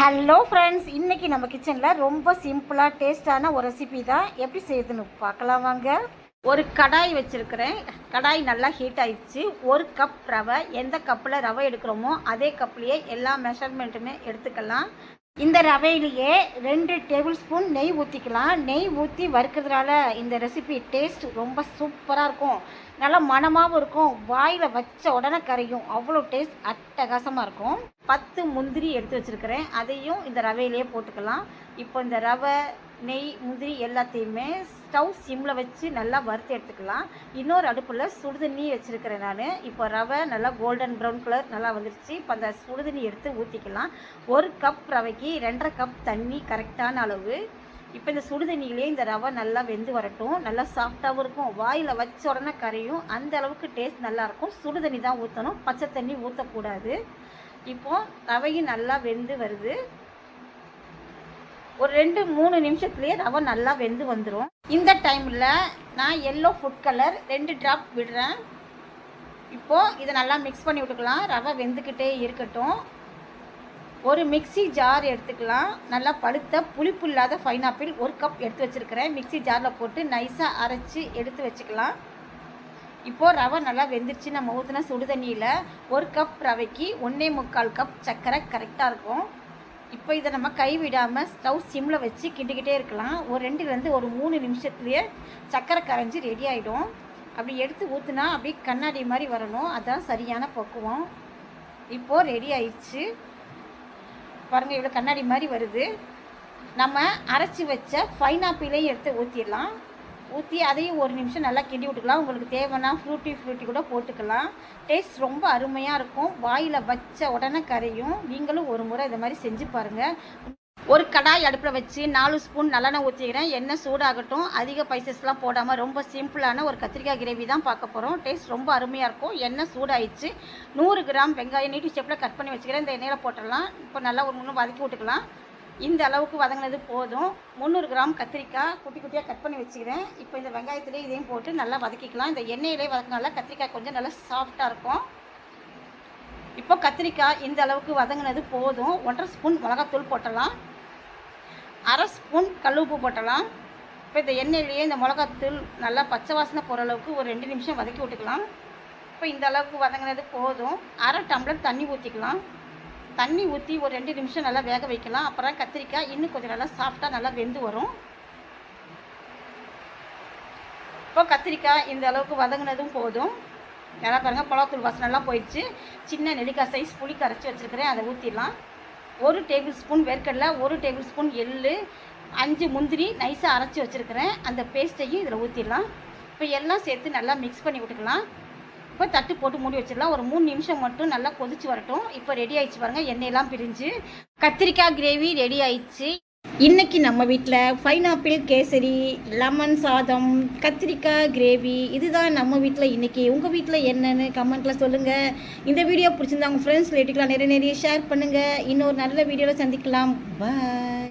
Hello friends இன்றைக்கி நம்ம கிச்சனில் ரொம்ப சிம்பிளாக டேஸ்டான ஒரு ரெசிபி தான். எப்படி செய்யுதுன்னு பார்க்கலாம் வாங்க. ஒரு கடாய் வச்சுருக்கிறேன். கடாய் நல்லா ஹீட் ஆயிடுச்சு. ஒரு கப் ரவை. எந்த கப்பில் ரவை எடுக்கிறோமோ அதே கப்லேயே எல்லா மெஷர்மெண்ட்டுமே எடுத்துக்கலாம். இந்த ரவையிலேயே ரெண்டு டேபிள் ஸ்பூன் நெய் ஊற்றிக்கலாம் நெய் ஊற்றி வறுக்கிறதுனால இந்த ரெசிபி டேஸ்ட் ரொம்ப சூப்பராக இருக்கும். நல்லா மணமாகவும் இருக்கும். வாயில் வச்ச உடனே கரையும். அவ்வளோ டேஸ்ட் அட்டகாசமாக இருக்கும். பத்து முந்திரி எடுத்து வச்சுருக்கிறேன். அதையும் இந்த ரவையிலேயே போட்டுக்கலாம். இப்போ இந்த ரவை நெய் முந்திரி எல்லாத்தையுமே ஸ்டவ் சிம்மில் வச்சு நல்லா வறுத்து எடுத்துக்கலாம். இன்னொரு அடுப்பில் சுடுதண்ணி வச்சுருக்கிறேன் நான். இப்போ ரவை நல்லா கோல்டன் ப்ரௌன் கலர் நல்லா வந்துருச்சு. இப்போ அந்த சுடுதண்ணி எடுத்து ஊற்றிக்கலாம் ஒரு கப் ரவைக்கு ரெண்டரை கப் தண்ணி கரெக்டான அளவு. இப்போ இந்த சுடுதண்ணியிலே இந்த ரவை நல்லா வெந்து வரட்டும். நல்லா சாஃப்டாகவும் இருக்கும். வாயில் வச்ச உடனே கரையும். அந்த அளவுக்கு டேஸ்ட் நல்லாயிருக்கும் சுடுதண்ணி தான் ஊற்றணும் பச்சை தண்ணி ஊற்றக்கூடாது இப்போது ரவையும் நல்லா வெந்து வருது. ஒரு ரெண்டு மூணு நிமிஷத்துலேயே ரவை நல்லா வெந்து வந்துடும் இந்த டைமில் நான் எல்லோ ஃபுட் கலர் ரெண்டு ட்ராப் விடுறேன். இப்போது இதை நல்லா மிக்ஸ் பண்ணி விட்டுக்கலாம். ரவை வெந்துக்கிட்டே இருக்கட்டும். ஒரு மிக்ஸி ஜார் எடுத்துக்கலாம். நல்லா பழுத்த புளிப்பு இல்லாத பைனாப்பிள் ஒரு கப் எடுத்து வச்சுருக்கிறேன். மிக்ஸி ஜாரில் போட்டு நைஸாக அரைச்சி எடுத்து வச்சுக்கலாம். இப்போது ரவை நல்லா வெந்துருச்சு. நம்ம ஊற்றின சுடு தண்ணியில் ஒரு கப் ரவைக்கு ஒன்றே முக்கால் கப் சர்க்கரை கரெக்டாக இருக்கும். இப்போ இதை நம்ம கை விடாமல் ஸ்டவ் சிம்மில் வச்சு கிண்டிக்கிட்டே இருக்கலாம். ஒரு ரெண்டுலேருந்து ஒரு மூணு நிமிஷத்துலேயே சக்கரை கரைஞ்சி ரெடி ஆகிடும் அப்படி எடுத்து ஊற்றுனா அப்படியே கண்ணாடி மாதிரி வரணும். அதுதான் சரியான பக்குவம். இப்போது ரெடி ஆயிடுச்சு. பாருங்கள் இவ்வளோ கண்ணாடி மாதிரி வருது. நம்ம அரைச்சி வச்ச பைனாப்பிளையும் எடுத்து ஊற்றிடலாம் ஊற்றி அதையும் ஒரு நிமிஷம் நல்லா கிண்டி விட்டுக்கலாம். உங்களுக்கு தேவைன்னா ஃப்ரூட்டி ஃப்ரூட்டி கூட போட்டுக்கலாம். டேஸ்ட் ரொம்ப அருமையாக இருக்கும். வாயில் வச்ச உடனே கரையும். நீங்களும் ஒரு முறை இதை மாதிரி செஞ்சு பாருங்கள் ஒரு கடாய் அடுப்பில் வச்சு நாலு ஸ்பூன் நல்லெண்ணெய் ஊற்றிக்கிறேன் எண்ணெய் சூடாகட்டும். அதிக பைசஸ்லாம் போடாமல் ரொம்ப சிம்பிளான ஒரு கத்திரிக்காய் கிரேவி தான் பார்க்க போகிறோம் டேஸ்ட் ரொம்ப அருமையாக இருக்கும். எண்ணெய் சூடாயிடுச்சு. நூறு கிராம் வெங்காயம் நீட்டி ஷேப்பில் கட் பண்ணி வச்சுக்கிறேன். இந்த எண்ணெயில் போட்டுடலாம். இப்போ நல்லா ஒரு மூணு வதக்கி விட்டுக்கலாம். இந்த அளவுக்கு வதங்கினது போதும். முந்நூறு கிராம் கத்திரிக்காய் குட்டி குட்டியாக கட் பண்ணி வச்சுக்கிறேன். இப்போ இந்த வெங்காயத்திலே இதையும் போட்டு நல்லா வதக்கிக்கலாம். இந்த எண்ணெயிலே வதக்கினால கத்திரிக்காய் கொஞ்சம் நல்லா சாஃப்டாக இருக்கும். இப்போ கத்திரிக்காய் இந்த அளவுக்கு வதங்கினது போதும். ஒன்றரை ஸ்பூன் மிளகாத்தூள் போட்டலாம். அரை ஸ்பூன் கல்லுப்பு போட்டலாம். இப்போ இந்த எண்ணெயிலேயே இந்த மிளகாத்தூள் நல்லா பச்சை வாசனை போகிற அளவுக்கு ஒரு ரெண்டு நிமிஷம் வதக்கி விட்டுக்கலாம். இப்போ இந்த அளவுக்கு வதங்கினது போதும். அரை டம்ளர் தண்ணி ஊற்றிக்கலாம் தண்ணி ஊற்றி ஒரு ரெண்டு நிமிஷம் நல்லா வேக வைக்கலாம். அப்புறம் கத்திரிக்காய் இன்னும் கொஞ்சம் நல்லா சாஃப்டாக நல்லா வெந்து வரும். இப்போ கத்திரிக்காய் இந்த அளவுக்கு வதங்கினதும் போதும். நல்லா பாருங்கள் பழத்தூள் வாசனைலாம் போயிடுச்சு. சின்ன நெல்லிக்காய் சைஸ் புளி கரைச்சி வச்சுருக்கிறேன். அதை ஊற்றிடலாம் ஒரு டேபிள் ஸ்பூன் வேர்க்கடலை ஒரு டேபிள் ஸ்பூன் எள்ளு அஞ்சு முந்திரி நைஸாக அரைச்சி வச்சுருக்கிறேன். அந்த பேஸ்ட்டையும் இதில் ஊற்றிடலாம் இப்போ எல்லாம் சேர்த்து நல்லா மிக்ஸ் பண்ணி விட்டுக்கலாம். இப்போ தட்டு போட்டு மூடி வச்சிடலாம். ஒரு மூணு நிமிஷம் மட்டும் நல்லா கொதிச்சு வரட்டும். இப்போ ரெடி ஆயிடுச்சு பாருங்கள் எண்ணெயெல்லாம் பிரிஞ்சு. கத்திரிக்காய் கிரேவி ரெடி ஆயிடுச்சு. இன்னைக்கு நம்ம வீட்டில் பைனாப்பிள் கேசரி லெமன் சாதம் கத்திரிக்காய் கிரேவி இதுதான் நம்ம வீட்டில் இன்னைக்கு. உங்கள் வீட்டில் என்னன்னு கமெண்ட்டில் சொல்லுங்கள் இந்த வீடியோ பிடிச்சிருந்தா உங்கள் ஃப்ரெண்ட்ஸ் ரிலேட்டிவ்லாம் நிறைய நிறைய ஷேர் பண்ணுங்கள் இன்னொரு நல்ல வீடியோவில் சந்திக்கலாம். பாய்